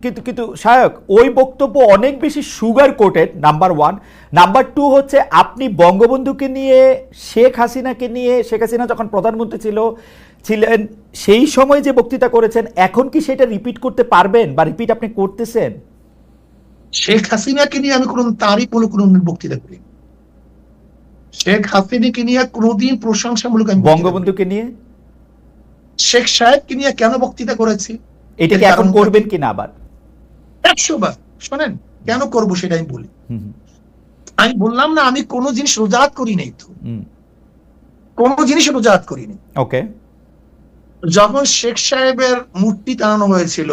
কিন্তু কিন্তু সায়ক ওই বক্তব্য অনেক বেশি sugar coated number one number two হচ্ছে আপনি বঙ্গবন্ধুকে নিয়ে শেখ হাসিনাকে নিয়ে শেখ হাসিনা যখন প্রধানমন্ত্রী ছিল ছিলেন সেই সময় যে বক্তৃতা করেছেন এখন কি সেটা রিপিট করতে পারবেন বা রিপিট আপনি করতেছেন? শেখ হাসিনাকে নিয়ে আমি কোন তারই কোনো কোনো বক্তৃতা করি শেখ হাসিনাকে নিয়ে কোনোদিন প্রশংসামূলক আমি বঙ্গবন্ধুকে নিয়ে? শেখ সাহেবকে নিয়ে কেন বক্তৃতা করেছি? এটা কি এখন করবেন কিনা আবার? একশো বার। শোনেন কেন করব সেটা আমি বলি। আমি বললাম না আমি কোনো জিনিস রোজাত করি নাই তো। কোনো জিনিস রোজাত করিনি ওকে। যখন শেখ সাহেবের মূর্তি টানানো হয়েছিল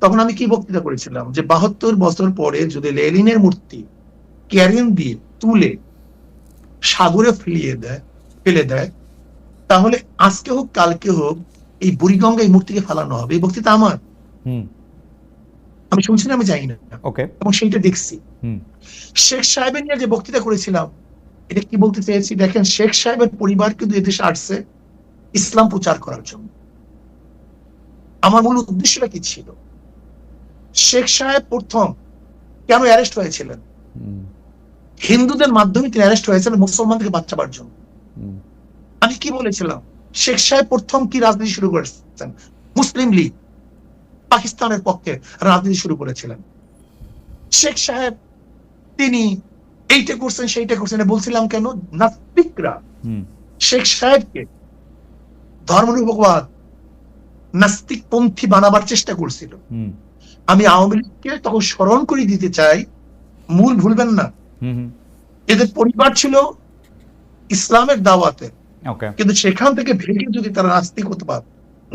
তখন আমি কি বক্তৃতা করেছিলাম? যে বাহাত্তর বছর পরে যদি লেলিনের মূর্তি ক্যারিন দিয়ে তুলে সাগরে ফেলিয়ে দেয় ফেলে দেয় তাহলে আজকে হোক কালকে হোক এই বুড়িগঙ্গা এই মূর্তিকে ফেলানো হবে। এই বক্তৃতা আমার। আমি শুনছি না আমি জানি না। ওকে এবং সেইটা দেখছি। শেখ সাহেবের নিয়ে যে বক্তৃতা করেছিলাম এটা কি বলতে চেয়েছি? দেখেন শেখ সাহেবের পরিবার কিন্তু এদেশে আসছে ইসলাম প্রচার করার জন্য। আমার মূল উদ্দেশ্যটা কি ছিল? শেখ সাহেব প্রথম কেন অ্যারেস্ট হয়েছিলেন? হিন্দুদের মাধ্যমে তিনি অ্যারেস্ট হয়েছিলেন মুসলমান থেকে বাচ্চাবার জন্য। আমি কি বলেছিলাম? শেখ সাহেব প্রথম কি রাজনীতি শুরু করেছেন? মুসলিম লীগ। পাকিস্তানের পক্ষে রাজনীতি শুরু করেছিলেন। শেখ সাহেব তিনি এইটা করছেন সেইটা করছেন বলছিলাম কেন? নাস্তিকরা। শেখ সাহেবকে ধর্মনিরপেক্ষবাদ নাস্তিক পন্থী বানাবার চেষ্টা করছিল। আমি আওয়ামী লীগকে তখন স্মরণ করে দিতে চাই মূল ভুলবেন না। এদের পরিবার ছিল ইসলামের দাওয়াতে। কিন্তু সেখান থেকে ভেঙে যদি তারা নাস্তিকতাবাদ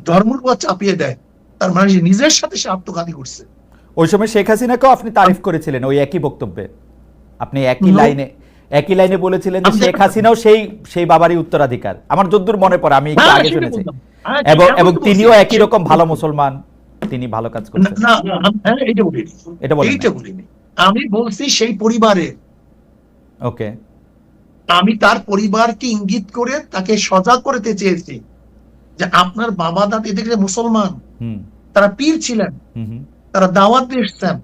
ধর্মবাদ চাপিয়ে দেয় তার মানে সে নিজের সাথে সে আত্মঘাতী করছে। ওই সময় শেখ হাসিনাকেও আপনি তারিফ করেছিলেন ওই একই বক্তব্যে। আপনি একই লাইনে একই লাইনে বলেছিলেন যে শেখ হাসিনাও সেই সেই বাবারই উত্তরাধিকার। আমার যদ্দূর মনে পড়ে আমি একটু আগে শুনেছি। হ্যাঁ, এবং এবং তিনিও একই রকম ভালো মুসলমান তিনি ভালো কাজ না, করছেন। না হ্যাঁ, এইটা বলিনি এটা বলেন এইটা বলিনি আমি বলছি সেই পরিবারে ওকে। আমি তার পরিবারকে ইঙ্গিত করে তাকে সজাগ করতে চেয়েছি। যে আপনার বাবা দাদি এদিকে মুসলমান তারা পীর ছিলেন তারা দাওয়াত এসছেন।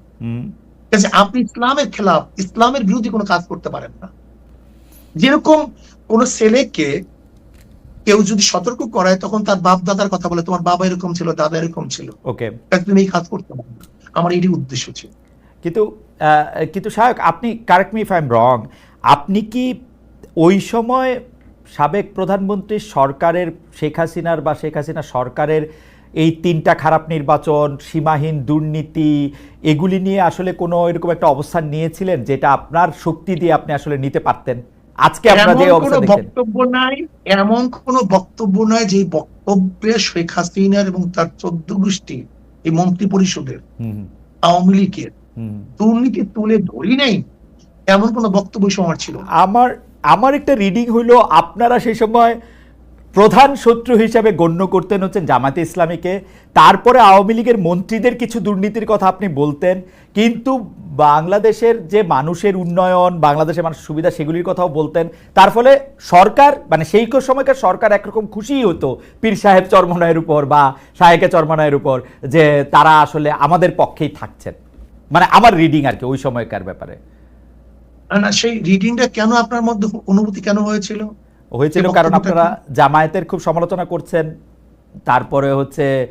আপনি ইসলামের খেলাফ ইসলামের বিরোধী কোনো কাজ করতে পারেন না। যেরকম কোন ছেলেকে কেউ যদি সতর্ক করায় তখন তার বাপ দাদার কথা বলে তোমার বাবা এরকম ছিল দাদা এরকম ছিল। ওকে। তুমি এই কাজ করতে পারো আমার এটি উদ্দেশ্য ছিল। কিন্তু কিন্তু সাহেব আপনি correct me if I am wrong আপনি কি ওই সময় সাবেক প্রধানমন্ত্রী সরকারের শেখ হাসিনার বা শেখ হাসিনা সরকারের এই তিনটা খারাপ নির্বাচন সীমাহীন দুর্নীতি এগুলি নিয়ে আসলে কোনো এরকম একটা অবস্থান নিয়েছিলেন যেটা আপনার শক্তি দিয়ে আপনি আসলে নিতে পারতেন? আজকে আপনার যে এমন অবস্থা কোনো বক্তব্য নাই এমন কোন বক্তব্য নাই যে বক্তব্যে শেখ হাসিনার এবং তার চোদ্দ গোষ্ঠী এই মন্ত্রী পরিষদের আওয়ামী লীগের দুর্নীতি তুলে ধরি নাই এমন কোন বক্তব্য আমার ছিল আমার আমার একটা রিডিং হইল, আপনারা সেই সময় প্রধান শত্রু হিসাবে গণ্য করতেন হচ্ছেন জামাতে ইসলামীকে। তারপরে আওয়ামী লীগের মন্ত্রীদের কিছু দুর্নীতির কথা আপনি বলতেন। কিন্তু বাংলাদেশের যে মানুষের উন্নয়ন, বাংলাদেশের মানুষের সুবিধা, সেগুলির কথাও বলতেন। তার ফলে সরকার মানে সেই সময়কার সরকার একরকম খুশিই হতো পীর সাহেব চরমনায়ের উপর বা সাহেকে চরমনায়ের উপর, যে তারা আসলে আমাদের পক্ষেই থাকছেন। মানে আমার রিডিং আর কি, ওই সময়কার ব্যাপারে। না সেই রিডিংটা কেন আপনার মধ্যে অনুভূতি কেন হয়েছিল? হয়েছিল কারণ আপনারা জামায়াতের খুব সমালোচনা করছেন তারপরে হচ্ছে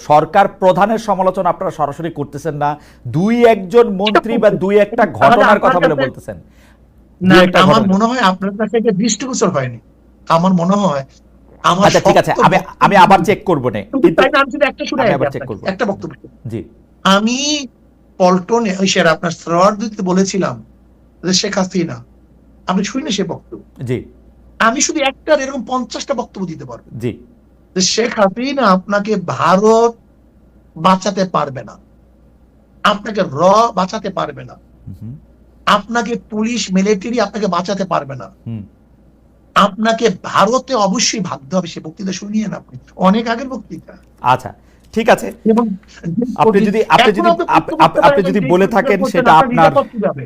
সরকার প্রধানের সমালোচনা আপনারা সরাসরি করতেছেন না দুই একজন মন্ত্রী বা দুই একটা ঘটনার কথা বলে বলতেছেন। না আমার মনে হয় আপনার কাছে এটা দৃষ্টিগোচর হয়নি। আমার মনে হয় আমার আচ্ছা ঠিক আছে আমি আমি আবার চেক করব না। একটা বক্তব্য। জি। আমি পল্টনে ওই স্যার আপনার সরোয়ার বলেছিলাম শেখ হাসিনা আপনি শুনি সে বক্তব্য। জি। আমি শুধু একটা এরকম পঞ্চাশটা বক্তব্য দিতে পারব। জি। শেখ হাসিনা আপনাকে ভারত বাঁচাতে পারবে না। আপনাকে র বাঁচাতে পারবে না। আপনাকে পুলিশ মিলিটারি আপনাকে বাঁচাতে পারবে না। আপনাকে ভারতে অবশ্যই ভাবতে হবে সে বক্তৃতা শুনিয়ে না আপনি। অনেক আগের বক্তৃতা। আচ্ছা ঠিক আছে? আপনি যদি আপনি যদি আপনি যদি বলে থাকেন সেটা আপনার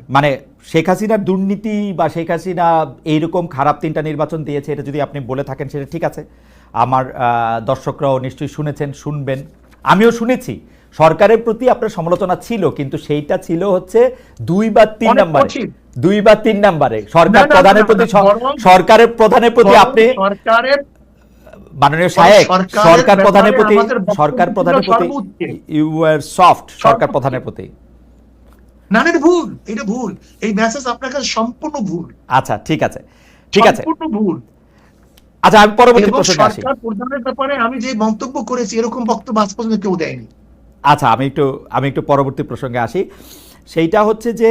মানে শেখ হাসিনার দুর্নীতি বা শেখ হাসিনা এইরকম খারাপ তিনটা নির্বাচন দিয়েছে এটা যদি আপনি বলে থাকেন সেটা ঠিক আছে। আমার আহ, দর্শকরাও নিশ্চয়ই শুনেছেন শুনবেন। আমিও শুনেছি। সরকারের প্রতি আপনার সমালোচনা ছিল কিন্তু সেইটা ছিল হচ্ছে দুই বা তিন নম্বরে। দুই বা তিন নম্বরে। সরকার প্রধানের প্রতি সরকারের প্রধানের প্রতি আপনি সরকারের মাননীয় সাহেব সরকার প্রধানের প্রতি সরকার প্রধানের প্রতি ইউ আর সফট সরকার প্রধানের প্রতি। না এটা ভুল এটা ভুল। এই মেসেজ আপনার কাছে সম্পূর্ণ ভুল। আচ্ছা ঠিক আছে ঠিক আছে। সম্পূর্ণ ভুল। আচ্ছা আমি পরবর্তী প্রসঙ্গে আসি। সরকার প্রধানের ব্যাপারে আমি যে মন্তব্য করেছি এরকম বক্তব্য আজ পর্যন্ত কেউ দেয়নি। আচ্ছা আমি একটু আমি একটু পরবর্তী প্রসঙ্গে আসি। সেইটা হচ্ছে যে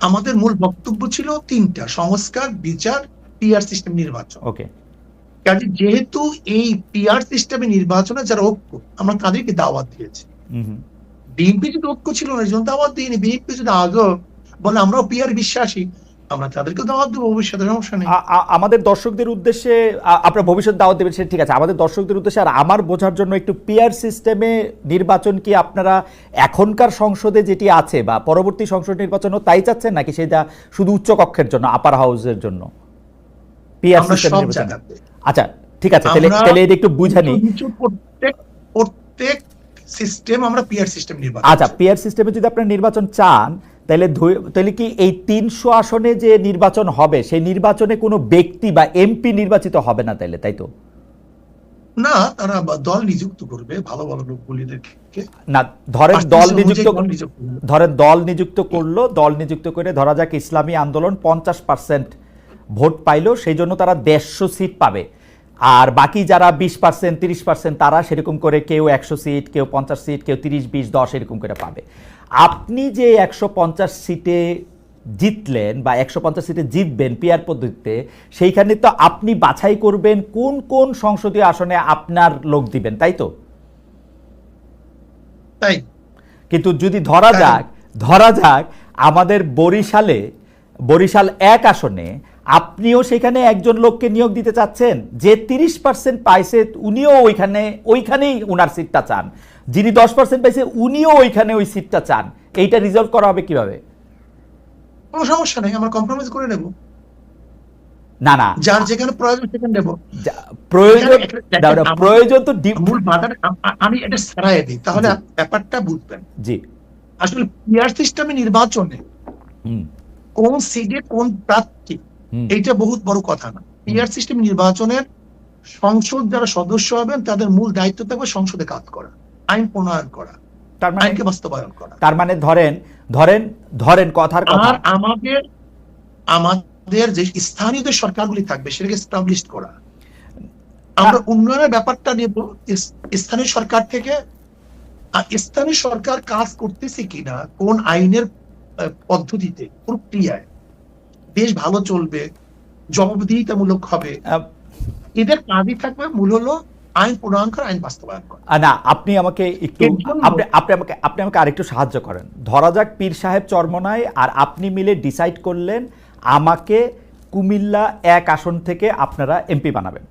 আমাদের মূল বক্তব্য ছিল তিনটা সংস্কার বিচার পিআর সিস্টেম নির্বাচন। ওকে কাজে যেহেতু এই পিআর সিস্টেমে নির্বাচনে যারা ঐক্য আমরা তাদেরকে দাওয়াত দিয়েছি। বিএনপি যদি ঐক্য ছিল না এই জন্য দাওয়াত দিইনি। বিএনপি যদি আজও বলে আমরাও পিআর বিশ্বাসী আমরা তাদেরকে দাওয়াত দেবো ভবিষ্যতে সমস্যা নেই। আমাদের দর্শকদের উদ্দেশ্যে আপনার ভবিষ্যৎ দাওয়াত দেবেন সেটা ঠিক আছে। আমাদের দর্শকদের উদ্দেশ্যে আর আমার বোঝার জন্য একটু পিয়ার সিস্টেমে নির্বাচন কি আপনারা এখনকার সংসদে যেটি আছে বা পরবর্তী সংসদ নির্বাচনও তাই চাচ্ছেন নাকি সেটা শুধু উচ্চ কক্ষের জন্য আপার হাউসের জন্য? পিয়ার সিস্টেম আচ্ছা ঠিক আছে তাহলে তাহলে এটা একটু বুঝানি প্রত্যেক প্রত্যেক সিস্টেম আমরা পিয়ার সিস্টেম নির্বাচন আচ্ছা পিয়ার সিস্টেমে যদি আপনারা নির্বাচন চান তাহলে তাহলে কি এই তিনশো আসনে যে নির্বাচন হবে সেই নির্বাচনে কোনো ব্যক্তি বা এমপি নির্বাচিত হবে না তাইলে তাই তো? না তারা দল নিযুক্ত করবে ভালো ভালো লোকগুলিদেরকে না ধরেন দল নিযুক্ত। ধরেন দল নিযুক্ত করল দল নিযুক্ত করে ধরা যাক ইসলামী আন্দোলন পঞ্চাশ পার্সেন্ট ভোট পাইলো সেই জন্য তারা দেড়শো সিট পাবে। আর বাকি যারা বিশ পার্সেন্ট তিরিশ পার্সেন্ট তারা সেরকম করে কেউ একশো সিট কেউ পঞ্চাশ সিট কেউ তিরিশ বিশ দশ এরকম করে পাবে। আপনি যে একশো পঞ্চাশ সিটে জিতলেন বা একশো পঞ্চাশ সিটে জিতবেন পিয়ার পদ্ধতিতে সেইখানে তো আপনি বাছাই করবেন কোন কোন সংসদীয় আসনে আপনার লোক দিবেন তাই তো? তাই। কিন্তু যদি ধরা। যাক ধরা যাক আমাদের বরিশালে বরিশাল এক আসনে আপনিও সেখানে একজন লোককে নিয়োগ দিতে চাচ্ছেন। যে তিরিশ পার্সেন্ট পাইছে উনিও ওইখানে ওইখানেই উনার সিটটা চান। যিনি দশ পার্সেন্ট পাইছে উনিও ওইখানে ওই সিটটা চান। এইটা রিজলভ করা হবে কীভাবে? কোনো সমস্যা নেই আমরা কম্প্রোমাইজ করে নেব। না না। যার যেখানে প্রয়োজন সেখানে নেব। প্রয়োজন প্রয়োজন তো মূল বাধাটা আমি এটা সারাই দিই। তাহলে ব্যাপারটা বুঝবেন। জি। আসলে পিয়ার সিস্টেমে নির্বাচনে কোন সিটে কোন প্রার্থী এইটা বহুত বড় কথা না। পিয়ার সিস্টেম নির্বাচনের সংসদ যারা সদস্য হবেন তাদের মূল দায়িত্ব থাকবে সংসদে কাজ করা আইন প্রণয়ন করা তার মানে আইনকে বাস্তবায়ন করা। তার মানে ধরেন ধরেন ধরেন কথার কথা। আর আমাদের আমাদের যে স্থানীয় যে সরকারগুলি থাকবে সেটাকে এস্টাবলিশ করা। আমরা উন্নয়নের ব্যাপারটা নেব স্থানীয় সরকার থেকে স্থানীয় সরকার কাজ করতেছে কিনা কোন আইনের পদ্ধতিতে প্রক্রিয়ায়। দেশ ভালো চলবে জবাবদিহিতামূলক হবে। এদের কাজই থাকবে মূল হলো আইন প্রণয়ন করা আইন বাস্তবায়ন করা। না আপনি আমাকে একটু আপনি আপনি আমাকে আপনি আমাকে আরেকটু সাহায্য করেন। ধরা যাক পীর সাহেব চরমনায় আর আপনি মিলে ডিসাইড করলেন আমাকে কুমিল্লা এক আসন থেকে আপনারা এমপি বানাবেন।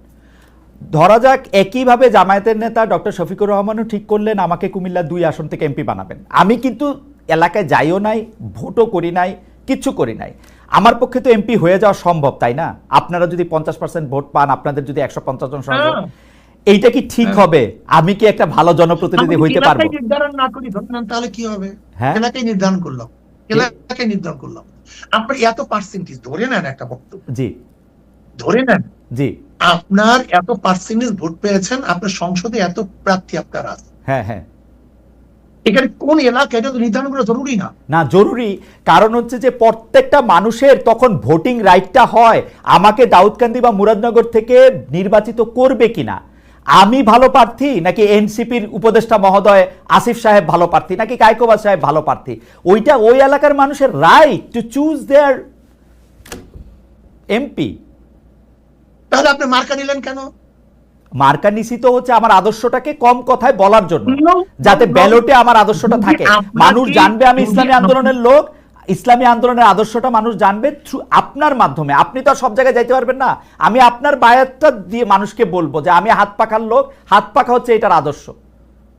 ধরা যাক একইভাবে জামায়াতের নেতা ডক্টর শফিকুর রহমানও ঠিক করলেন আমাকে কুমিল্লা দুই আসন থেকে এমপি বানাবেন। আমি কিন্তু এলাকায় যাইও নাই ভোটও করি নাই কিচ্ছু করি নাই। আমার পক্ষে তো এমপি হয়ে যাওয়া সম্ভব তাই না? আপনারা যদি পঞ্চাশ পার্সেন্ট ভোট পান আপনাদের যদি একশো পঞ্চাশ জন সংসদ হ্যাঁ। এইটা কি ঠিক হ্যাঁ। হবে? আমি কি একটা ভালো জনপ্রতিনিধি হইতে পারব? নির্ধারণ না করি তাহলে কি হবে? হ্যাঁ। এলাকায় নির্ধারণ করলাম। এলাকায় নির্ধারণ করলাম। আপনার এত পার্সেন্টেজ ধরে নেন একটা বক্তব্য। জি। ধরে নেন। জি। আপনার এত পার্সেন্টেজ ভোট পেয়েছেন আপনার সংসদে এত প্রার্থী আপনার আছে। হ্যাঁ হ্যাঁ। এখানে কোন এলাকা এটা তো নির্ধারণ করা জরুরি না। না জরুরি। কারণ হচ্ছে যে প্রত্যেকটা মানুষের তখন ভোটিং রাইটটা হয় আমাকে দাউদকান্দি বা মুরাদনগর থেকে নির্বাচিত করবে কিনা। আমি ভালো প্রার্থী নাকি এনসিপির উপদেষ্টা মহোদয় আসিফ সাহেব ভালো প্রার্থী নাকি কায়কোবাদ সাহেব ভালো প্রার্থী? ওইটা ওই এলাকার মানুষের right to choose their MP তাহলে আপনি মার্কা নিলেন কেন? মার্কা নিশ্চিত হচ্ছে আমার আদর্শটাকে কম কথায় বলার জন্য। যাতে. ব্যালটে আমার আদর্শটা থাকে। মানুষ জানবে আমি ইসলামী আন্দোলনের লোক। ইসলামী আন্দোলনের আদর্শটা মানুষ জানবে থ্রু আপনার মাধ্যমে। আপনি তো সব জায়গায় যাইতে পারবেন না। আমি আপনার বায়াতটা দিয়ে মানুষকে বলব যে আমি হাত পাখার লোক। হাত পাখা হচ্ছে এটার আদর্শ।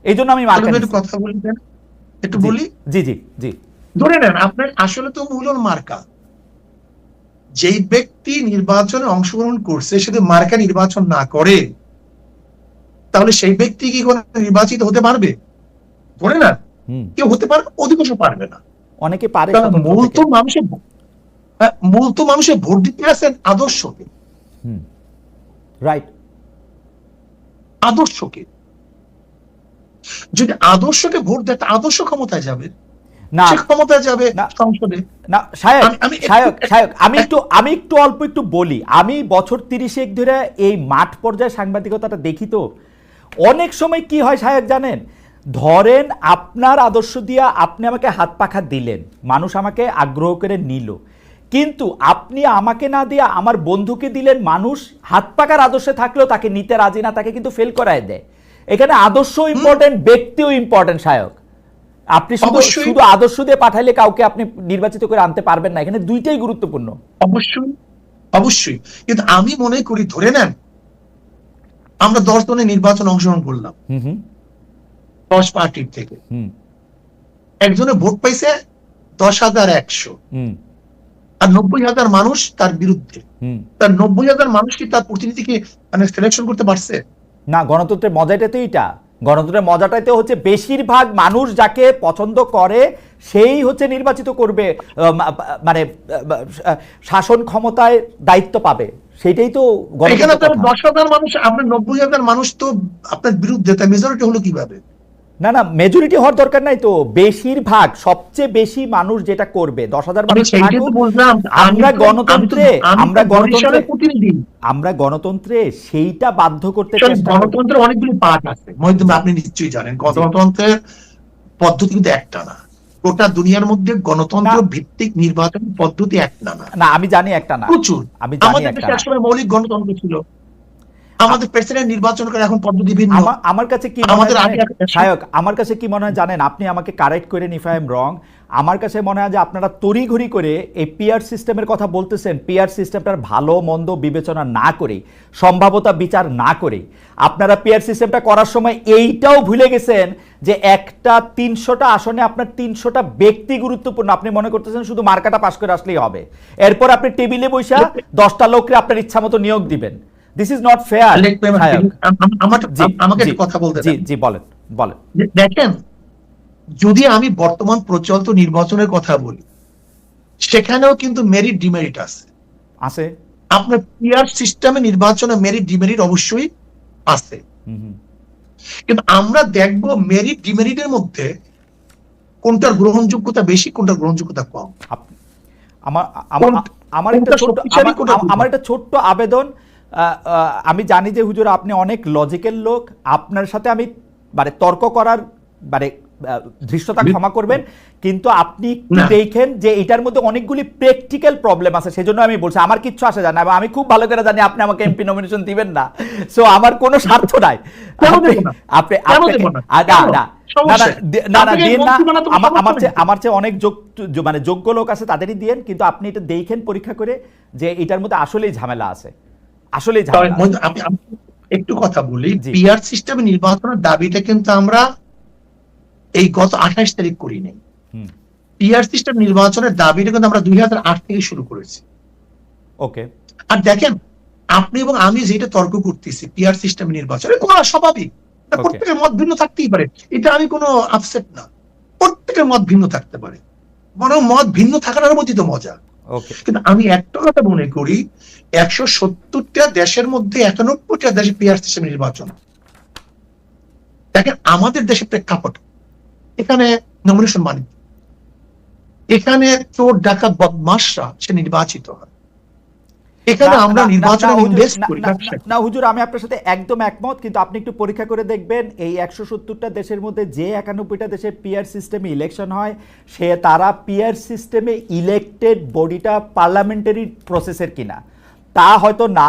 এই জন্য আমি কথা বলি দেন। একটু বলি? জি জি জি। ধরে নেন আপনার আসলে তো মূল মার্কা। যেই ব্যক্তি নির্বাচনে অংশগ্রহণ করছে যদি মার্কা নির্বাচন না করে তাহলে সেই ব্যক্তি কি কোনো নির্বাচিত হতে পারবে? ধরে না। কেউ হতে পারবে অধিকাংশ পারবে না। অনেকে পারে কারণ মূল তো মানুষের হ্যাঁ, মূল তো মানুষের ভোট দিতে আসেন আদর্শকে। রাইট আদর্শকে। যদি আদর্শকে ভোট দেয় তা আদর্শ ক্ষমতায় যাবে। না। ক্ষমতায় যাবে না। সংসদে। না সায়ক আমি- সায়ক সায়ক আমি একটু আমি একটু অল্প একটু বলি। আমি বছর তিরিশেক ধরে এই মাঠ পর্যায়ে সাংবাদিকতাটা দেখি তো। অনেক সময় কি হয় সায়ক জানেন? ধরেন আপনার আদর্শ দিয়া আপনি আমাকে হাত পাখা দিলেন মানুষ আমাকে আগ্রহ করে নিল। কিন্তু আপনি আমাকে না দিয়ে আমার বন্ধুকে দিলেন মানুষ হাত পাকার আদর্শে থাকলেও তাকে নিতে রাজি না তাকে কিন্তু ফেল করায় দেয়। এখানে আদর্শ ইম্পর্টেন্ট ব্যক্তিও ইম্পর্টেন্ট সায়ক। আপনি শুধু। শুধু আদর্শ দিয়ে পাঠাইলে কাউকে আপনি নির্বাচিত করে আনতে পারবেন না। এখানে দুইটাই গুরুত্বপূর্ণ। অবশ্যই। অবশ্যই। কিন্তু আমি মনে করি ধরে নেন আমরা দশ জনের নির্বাচন অংশগ্রহণ করলাম। দশ পার্টির থেকে। একজনে ভোট পাইছে দশ হাজার একশো। আর নব্বই হাজার মানুষ তার বিরুদ্ধে। তার নব্বই হাজার মানুষ কি তার প্রতিনিধিকে মানে সিলেকশন করতে পারছে? না গণতন্ত্রের মজাটাই তো এটা গণতন্ত্রের মজাটাই তো হচ্ছে বেশিরভাগ মানুষ যাকে পছন্দ করে সেই হচ্ছে নির্বাচিত করবে মানে শাসন ক্ষমতায় দায়িত্ব পাবে। সেটাই তো এখানে কথা। দশ হাজার মানুষ আপনার নব্বই হাজার মানুষ তো আপনার বিরুদ্ধে তার মেজরিটি হলো কীভাবে? না না মেজরিটি হওয়ার দরকার নাই তো। বেশিরভাগ সবচেয়ে বেশি মানুষ যেটা করবে দশ হাজার মানুষ আমরা গণতন্ত্রে আমরা গণতন্ত্রে আমরা গণতন্ত্রে সেইটা বাধ্য করতে গণতন্ত্রের অনেকগুলি পার্ট আছে। আপনি নিশ্চয়ই জানেন গণতন্ত্রের পদ্ধতি কিন্তু একটা না। গোটা দুনিয়ার মধ্যে গণতন্ত্র ভিত্তিক নির্বাচন পদ্ধতি একটা না না। আমি জানি একটা না। প্রচুর। আমি জানি একটা মৌলিক গণতন্ত্র ছিল। আমাদের প্রেসিডেন্ট নির্বাচন করে এখন পদ্ধতি ভিন্ন। আমার কাছে কি মনে হয় আমাদের সায়ক আমার কাছে কি মনে হয় জানেন? আপনি আমাকে কারেক্ট করে নিফাইম রং আমার কাছে মনে হয় যে আপনারা তড়িঘড়ি করে এই পিআর সিস্টেমের কথা বলতেছেন পিআর সিস্টেমটার ভালো মন্দ বিবেচনা না করে সম্ভাবতা বিচার না করে আপনারা পিআর সিস্টেমটা করার সময় এইটাও ভুলে গেছেন যে একটা তিনশোটা আসনে আপনার তিনশোটা ব্যক্তি গুরুত্বপূর্ণ। আপনি মনে করতেছেন শুধু মার্কাটা পাশ করে আসলেই হবে। এরপর আপনি টেবিলে বৈশা দশটা লোককে আপনার ইচ্ছা মতো নিয়োগ দিবেন। দিস ইজ নট ফেয়ার আমাকে কথা বলতে জি জি বলেন বলেন। দেখেন যদি আমি বর্তমান প্রচলিত নির্বাচনের কথা বলি সেখানেও কিন্তু মেরিট ডিমেরিট আছে। আছে। আপনার পিআর সিস্টেমে নির্বাচনে মেরিট ডিমেরিট অবশ্যই আছে। কিন্তু আমরা দেখব মেরিট ডিমেরিটের মধ্যে কোনটার গ্রহণযোগ্যতা বেশি কোনটার গ্রহণযোগ্যতা কম। আমার আমার আমার একটা ছোট্ট আমার- একটা ছোট্ট আবেদন আমি জানি যে হুজুর আপনি অনেক লজিক্যাল লোক আপনার সাথে আমি মানে তর্ক করার মানে ধৃষ্টতা ক্ষমা করবেন কিন্তু আপনি দেখেন যে এটার মধ্যে অনেকগুলি প্র্যাকটিক্যাল প্রবলেম আছে সেজন্য আমি বলছি আমার কিচ্ছু আসে জানা এবং আমি খুব ভালো করে জানি আপনি আমাকে এমপি নমিনেশন দিবেন না। সো আমার কোনো স্বার্থ নাই। আপনি আপনি না? না না। না, আমার চেয়ে আমার চেয়ে অনেক মানে যোগ্য লোক আছে তাদেরই দিয়েন কিন্তু আপনি এটা দেখেন পরীক্ষা করে যে এটার মধ্যে আসলেই ঝামেলা আছে। আসলেই ঝামেলা একটু কথা বলি। পিআর সিস্টেমে নির্বাচনের দাবিটা কিন্তু আমরা এই গত আঠাশ তারিখ করি নাই। পিআর সিস্টেম নির্বাচনের দাবিটা কিন্তু আমরা দুই হাজার আট থেকে শুরু করেছি। ওকে। আর দেখেন আপনি এবং আমি যেটা তর্ক করতেছি পিআর সিস্টেম নির্বাচন করা স্বাভাবিক. প্রত্যেকের মত ভিন্ন থাকতেই পারে। এটা আমি কোনো আপসেট না। প্রত্যেকের মত ভিন্ন থাকতে পারে। বরং মত ভিন্ন থাকার মধ্যে তো মজা। কিন্তু আমি একটা কথা মনে করি একশো সত্তরটা দেশের মধ্যে একানব্বইটা দেশে পিআর সিস্টেম নির্বাচন। দেখেন আমাদের দেশে প্রেক্ষাপট এখানে নমিনেশন মানে এখানে চোর ডাকাত বদমাসরা সে নির্বাচিত হয়। এখানে আমরা না, না, নির্বাচনে ইনভেস্ট করি না, ব্যবসা না, না হুজুর আমি আপনার সাথে একদম একমত কিন্তু আপনি একটু পরীক্ষা করে দেখবেন এই একশো সত্তরটা দেশের মধ্যে যে একানব্বইটা দেশে পিআর সিস্টেমে ইলেকশন হয় সে তারা পিআর সিস্টেমে ইলেক্টেড বডিটা পার্লামেন্টারি প্রসেসের কিনা। তা হয়তো না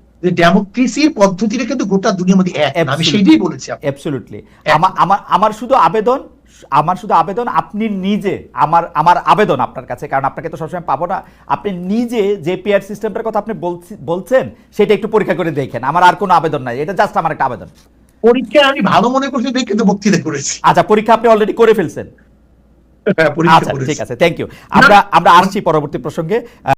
যে ডেমোক্রেসির পদ্ধতিটা কিন্তু গোটা দুনিয়ার মধ্যে এক। আমি. সেইটাই বলেছি। অ্যাবসলিউটলি আমার আমার শুধু আবেদন আমার শুধু আবেদন আপনি নিজে আমার আমার আবেদন আপনার কাছে কারণ আপনাকে তো সবসময় পাবো না। আপনি নিজে যে পেয়ার সিস্টেমটার কথা আপনি বলছেন সেটা একটু পরীক্ষা করে দেখেন। আমার আর কোনো আবেদন নাই। এটা জাস্ট আমার একটা আবেদন। পরীক্ষা আমি ভালো মনে করছি দেখে কিন্তু বক্তৃতা করেছি। আচ্ছা পরীক্ষা আপনি অলরেডি করে ফেলছেন। হ্যাঁ, আচ্ছা ঠিক আছে থ্যাংক ইউ আমরা আমরা আসছি পরবর্তী প্রসঙ্গে।